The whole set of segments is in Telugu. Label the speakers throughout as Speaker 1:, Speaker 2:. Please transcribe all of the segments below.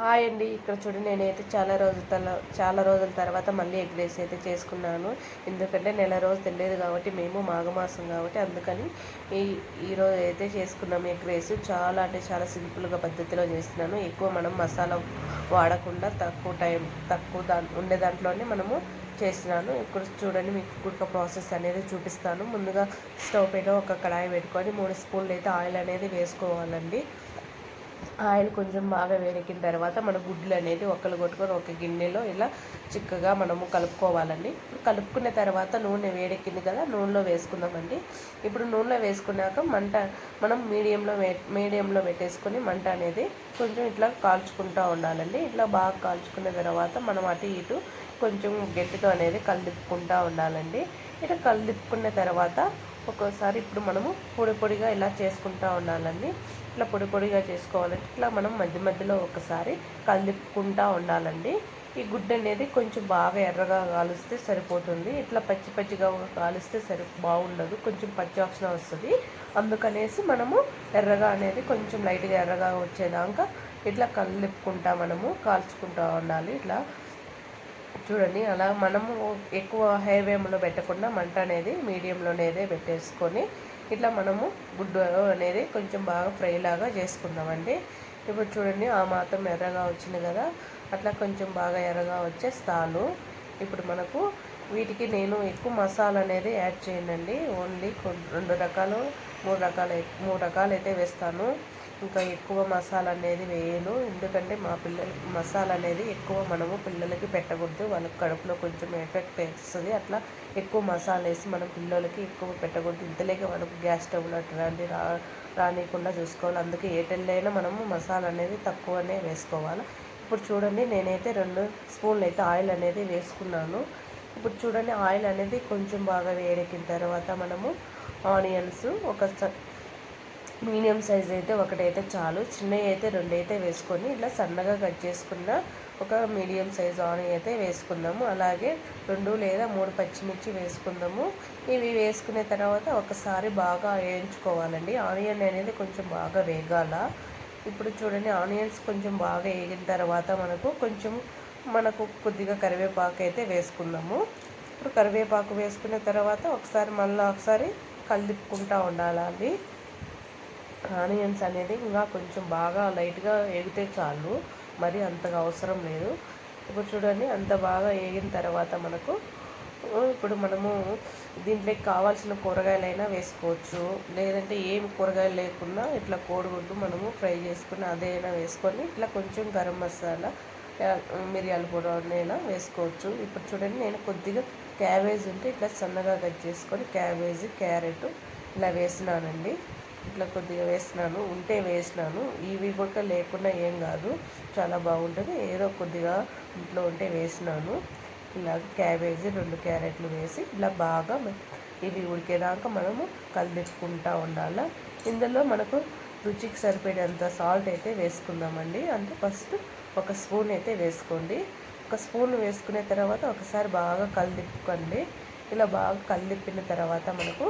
Speaker 1: హాయ్ అండి. ఇక్కడ చూడండి నేనైతే చాలా రోజుల తల చాలా రోజుల తర్వాత మళ్ళీ ఎగ్ రైస్ అయితే చేసుకున్నాను. ఎందుకంటే నెల రోజు తెలియదు కాబట్టి మేము మాఘమాసం కాబట్టి అందుకని ఈ ఈరోజు అయితే చేసుకున్నాము ఎగ్ రైస్. చాలా అంటే చాలా సింపుల్గా పద్ధతిలో చేస్తున్నాను. ఎక్కువ మనం మసాలా వాడకుండా తక్కువ టైం తక్కువ దా ఉండే దాంట్లోనే మనము చేస్తున్నాను. ఇక్కడ చూడండి మీకు కుక్క ప్రాసెస్ అనేది చూపిస్తాను. ముందుగా స్టవ్ పైన ఒక కడాయి పెట్టుకొని మూడు స్పూన్లు అయితే ఆయిల్ అనేది వేసుకోవాలండి. ఆయిల్ కొంచెం బాగా వేడెక్కిన తర్వాత మన గుడ్లు అనేది ఒక్కలు కొట్టుకొని ఒక గిన్నెలో ఇలా చిక్కగా మనము కలుపుకోవాలండి. ఇప్పుడు కలుపుకున్న తర్వాత నూనె వేడెక్కింది కదా నూనెలో వేసుకుందామండి. ఇప్పుడు నూనెలో వేసుకున్నాక మంట మనం మీడియంలో మీడియంలో పెట్టేసుకొని మంట అనేది కొంచెం ఇట్లా కాల్చుకుంటూ ఉండాలండి. ఇట్లా బాగా కాల్చుకున్న తర్వాత మనం అటు ఇటు కొంచెం గట్టితో అనేది కలిపుకుంటూ ఉండాలండి. ఇట్లా కలిపుకున్న తర్వాత ఒక్కోసారి ఇప్పుడు మనము పొడి పొడిగా ఇలా చేసుకుంటూ ఉండాలండి. ఇట్లా పొడి పొడిగా చేసుకోవాలంటే ఇట్లా మనం మధ్య మధ్యలో ఒకసారి కలిపుకుంటూ ఉండాలండి. ఈ గుడ్డ అనేది కొంచెం బాగా ఎర్రగా కాలుస్తే సరిపోతుంది. ఇట్లా పచ్చి పచ్చిగా కాలుస్తే సరి బాగుండదు. కొంచెం పచ్చి వాసన వస్తుంది. అందుకనేసి మనము ఎర్రగా అనేది కొంచెం లైట్గా ఎర్రగా వచ్చేదాకా ఇట్లా కలుపుకుంటా మనము కాల్చుకుంటూ ఉండాలి. ఇట్లా చూడండి అలా మనము ఎక్కువ హై వేమ్లో పెట్టకుండా మంట అనేది మీడియంలోనేదే పెట్టేసుకొని ఇట్లా మనము గుడ్డు అనేది కొంచెం బాగా ఫ్రై లాగా చేసుకుందామండి. ఇప్పుడు చూడండి ఆ మాత్రం ఎర్రగా వచ్చింది కదా. అట్లా కొంచెం బాగా ఎర్రగా వచ్చే స్థాలు. ఇప్పుడు మనకు వీటికి నేను ఎక్కువ మసాలా అనేది యాడ్ చేయనండి. ఓన్లీ రెండు రకాలు మూడు రకాలు మూడు రకాలు అయితే వేస్తాను. ఇంకా ఎక్కువ మసాలా అనేది వేయను. ఎందుకంటే మా పిల్లలకి మసాలా అనేది ఎక్కువ మనము పిల్లలకి పెట్టకూడదు. వాళ్ళకి కడుపులో కొంచెం ఎఫెక్ట్ వేస్తుంది. అట్లా ఎక్కువ మసాలా వేసి మనం పిల్లలకి ఎక్కువ పెట్టకూడదు. ఇంతలేక మనకు గ్యాస్ స్టవ్ అట్లాంటి రా రానియకుండా చూసుకోవాలి. అందుకే ఏ మనము మసాలా అనేది తక్కువనే వేసుకోవాలి. ఇప్పుడు చూడండి నేనైతే రెండు స్పూన్లు అయితే ఆయిల్ అనేది వేసుకున్నాను. ఇప్పుడు చూడండి ఆయిల్ అనేది కొంచెం బాగా వేడెక్కిన తర్వాత మనము ఆనియన్స్ ఒక మీడియం సైజ్ అయితే ఒకటైతే చాలు చిన్నవి అయితే రెండు అయితే వేసుకొని ఇలా సన్నగా కట్ చేసుకున్న ఒక మీడియం సైజ్ ఆనియన్ అయితే వేసుకుందాము. అలాగే రెండు లేదా మూడు పచ్చిమిర్చి వేసుకుందాము. ఇవి వేసుకునే తర్వాత ఒకసారి బాగా వేయించుకోవాలండి. ఆనియన్ అనేది కొంచెం బాగా వేగాల. ఇప్పుడు చూడండి ఆనియన్స్ కొంచెం బాగా వేగిన తర్వాత మనకు కొంచెం మనకు కొద్దిగా కరివేపాకు అయితే వేసుకుందాము. ఇప్పుడు కరివేపాకు వేసుకున్న తర్వాత ఒకసారి మళ్ళీ ఒకసారి కలిపుకుంటూ ఉండాలి ఆనియన్స్ అనేది ఇంకా కొంచెం బాగా లైట్గా వేగితే చాలు. మరి అంతగా అవసరం లేదు. ఇప్పుడు చూడండి అంత బాగా వేగిన తర్వాత మనకు ఇప్పుడు మనము దీంట్లోకి కావాల్సిన కూరగాయలైనా వేసుకోవచ్చు. లేదంటే ఏం కూరగాయలు లేకుండా ఇట్లా కోడిగుడ్డు మనము ఫ్రై చేసుకుని అదైనా వేసుకొని ఇట్లా కొంచెం గరం మసాలా మిరియాల పొడనైనా వేసుకోవచ్చు. ఇప్పుడు చూడండి నేను కొద్దిగా క్యాబేజ్ ఉంటే ఇట్లా సన్నగా కట్ చేసుకొని క్యాబేజ్ క్యారెట్ ఇలా వేసినానండి. ఇట్లా కొద్దిగా వేసినాను ఉంటే వేసినాను ఇవి కూడా లేకుండా ఏం కాదు. చాలా బాగుంటుంది. ఏదో కొద్దిగా ఇంట్లో ఉంటే వేసినాను ఇలా క్యాబేజీ రెండు క్యారెట్లు వేసి ఇలా బాగా ఇవి ఉడికేదాకా మనము కలిపెట్టుకుంటూ ఉండాలి. ఇందులో మనకు రుచికి సరిపడేంత సాల్ట్ అయితే వేసుకుందామండి. అంటే ఫస్ట్ ఒక స్పూన్ అయితే వేసుకోండి. ఒక స్పూన్ వేసుకునే తర్వాత ఒకసారి బాగా కలిదిప్పుకోండి ఇలా బాగా కలిదిప్పిన తర్వాత మనకు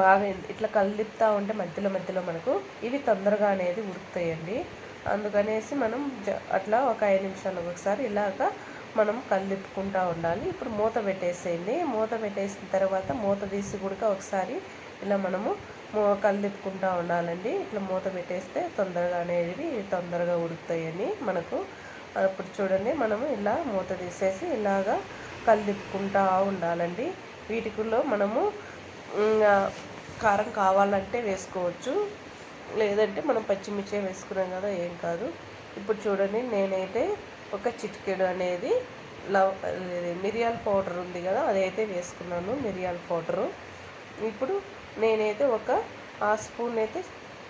Speaker 1: బాగా ఇట్లా కలిపుతూ ఉంటే మధ్యలో మధ్యలో మనకు ఇవి తొందరగా అనేది ఉడుకుతాయండి. అందుకనేసి మనం అట్లా ఒక ఐదు నిమిషాలు ఒకసారి ఇలాగ మనం కలిపుకుంటూ ఉండాలి. ఇప్పుడు మూత పెట్టేసేయండి. మూత పెట్టేసిన తర్వాత మూత తీసి కూడా ఒకసారి ఇలా మనము కలిపుకుంటూ ఉండాలండి. ఇట్లా మూత పెట్టేస్తే తొందరగా అనేది తొందరగా ఉడుకుతాయని మనకు. అప్పుడు చూడండి మనము ఇలా మూత తీసేసి ఇలాగా కలిపుకుంటూ ఉండాలండి. వీటిలో మనము కారం కావాలంటే వేసుకోవచ్చు. లేదంటే మనం పచ్చిమిర్చి వేసుకున్నాం కదా ఏం కాదు. ఇప్పుడు చూడండి నేనైతే ఒక చిటికెడు అనేది లవ్ మిరియాల పౌడర్ ఉంది కదా అదైతే వేసుకున్నాను మిరియాల పౌడరు. ఇప్పుడు నేనైతే ఒక ఆ స్పూన్ అయితే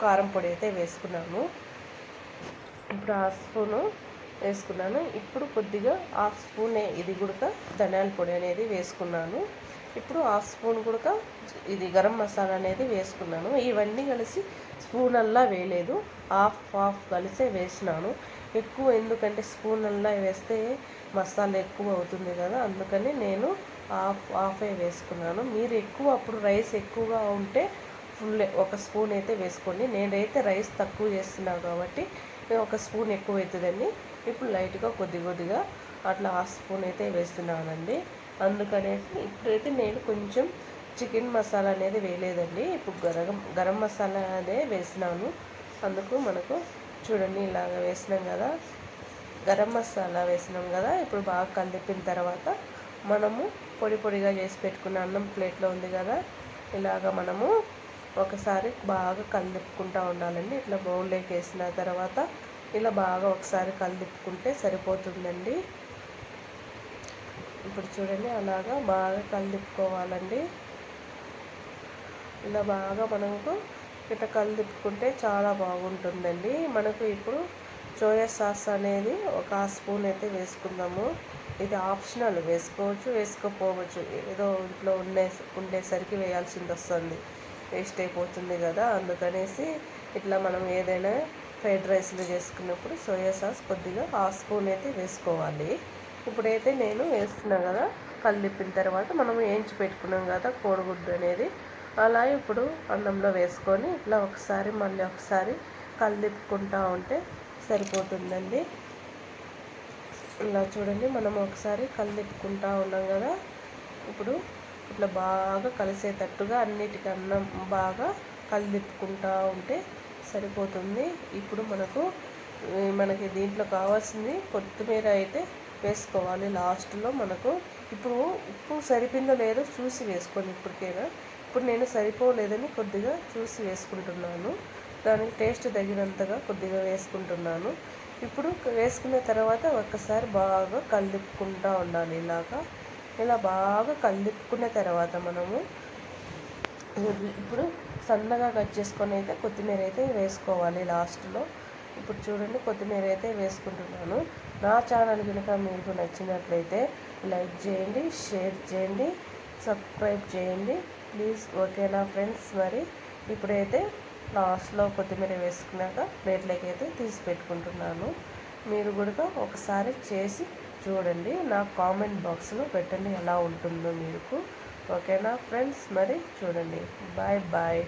Speaker 1: కారం పొడి అయితే వేసుకున్నాను. ఇప్పుడు ఆ స్పూను వేసుకున్నాను. ఇప్పుడు కొద్దిగా హాఫ్ స్పూన్ ఇది కూడా ధనియాల పొడి అనేది వేసుకున్నాను. ఇప్పుడు హాఫ్ స్పూన్ కూడా ఇది గరం మసాలా అనేది వేసుకున్నాను. ఇవన్నీ కలిసి స్పూన్ అల్లా వేయలేదు. హాఫ్ హాఫ్ కలిసే వేసినాను. ఎక్కువ ఎందుకంటే స్పూన్ అల్లా వేస్తే మసాలా ఎక్కువ అవుతుంది కదా అందుకని నేను హాఫ్ హాఫే వేసుకున్నాను. మీరు ఎక్కువ అప్పుడు రైస్ ఎక్కువగా ఉంటే ఫుల్ ఒక స్పూన్ అయితే వేసుకోండి. నేనైతే రైస్ తక్కువ చేస్తున్నాను కాబట్టి ఒక స్పూన్ ఎక్కువ అవుతుందండి ఇప్పుడు లైట్గా కొద్ది కొద్దిగా అట్లా హాఫ్ స్పూన్ అయితే వేస్తున్నానండి. అందుకనేసి ఇప్పుడైతే నేను కొంచెం చికెన్ మసాలా అనేది వేయలేదండి. ఇప్పుడు గరం గరం మసాలా అదే వేసినాను. అందుకు మనకు చూడండి ఇలాగ వేసినాం కదా. గరం మసాలా వేసినాం కదా. ఇప్పుడు బాగా కలిపిన తర్వాత మనము పొడి పొడిగా చేసి పెట్టుకున్న అన్నం ప్లేట్లో ఉంది కదా. ఇలాగ మనము ఒకసారి బాగా కలిపుకుంటూ ఉండాలండి. ఇట్లా బౌల్లోకి వేసిన తర్వాత ఇలా బాగా ఒకసారి కలిపుకుంటే సరిపోతుందండి. ఇప్పుడు చూడండి అలాగా బాగా కలిపుకోవాలండి ఇలా బాగా మనకు ఇట్లా కలిపుకుంటే చాలా బాగుంటుందండి. మనకు ఇప్పుడు సోయా సాస్ అనేది ఒక స్పూన్ అయితే వేసుకుందాము. ఇది ఆప్షనల్ వేసుకోవచ్చు వేసుకోపోవచ్చు ఏదో ఇంట్లో ఉండే ఉండేసరికి వేయాల్సింది వస్తుంది. వేస్ట్ అయిపోతుంది కదా అందుకనేసి ఇట్లా మనం ఏదైనా ఫ్రైడ్ రైస్లు చేసుకున్నప్పుడు సోయా సాస్ కొద్దిగా ఆ స్పూన్ అయితే వేసుకోవాలి. ఇప్పుడైతే నేను వేస్తున్నా కదా కలిపిన తర్వాత మనం వేయించి పెట్టుకున్నాం కదా కోడిగుడ్డు అనేది. అలా ఇప్పుడు అన్నంలో వేసుకొని ఇట్లా ఒకసారి మళ్ళీ ఒకసారి కలిపుకుంటూ ఉంటే సరిపోతుందండి. ఇలా చూడండి మనం ఒకసారి కలిపుకుంటూ ఉన్నాం కదా ఇప్పుడు ఇట్లా బాగా కలిసేటట్టుగా అన్నిటికీ అన్నం బాగా తిప్పుకుంటా ఉంటే సరిపోతుంది. ఇప్పుడు మనకు మనకి దీంట్లో కావాల్సింది కొత్తిమీర అయితే వేసుకోవాలి లాస్ట్లో మనకు. ఇప్పుడు ఉప్పు సరిపోయిందో లేదో చూసి వేసుకోండి ఇప్పటికైనా. ఇప్పుడు నేను సరిపోలేదని కొద్దిగా చూసి వేసుకుంటున్నాను. దానికి టేస్ట్ తగినంతగా కొద్దిగా వేసుకుంటున్నాను. ఇప్పుడు వేసుకున్న తర్వాత ఒక్కసారి బాగా కలిపుకుంటూ ఉండాలి ఇలాగా. ఇలా బాగా కలిపుకున్న తర్వాత మనము ఇప్పుడు సన్నగా కట్ చేసుకొని అయితే కొత్తిమీర అయితే వేసుకోవాలి లాస్ట్లో. ఇప్పుడు చూడండి కొత్తిమీర అయితే వేసుకుంటున్నాను. నా ఛానల్ కనుక మీకు నచ్చినట్లయితే లైక్ చేయండి షేర్ చేయండి సబ్స్క్రైబ్ చేయండి. ప్లీజ్ ఓకేనా ఫ్రెండ్స్? మరి ఇప్పుడైతే లాస్ట్లో కొత్తిమీర వేసుకున్నాక ప్లేట్లోకి అయితే తీసి పెట్టుకుంటున్నాను. మీరు కూడా ఒకసారి చేసి చూడండి నా కామెంట్ బాక్స్లో పెట్టండి ఎలా ఉంటుందో మీకు. ఓకేనా ఫ్రెండ్స్? మరి చూడండి. Bye bye.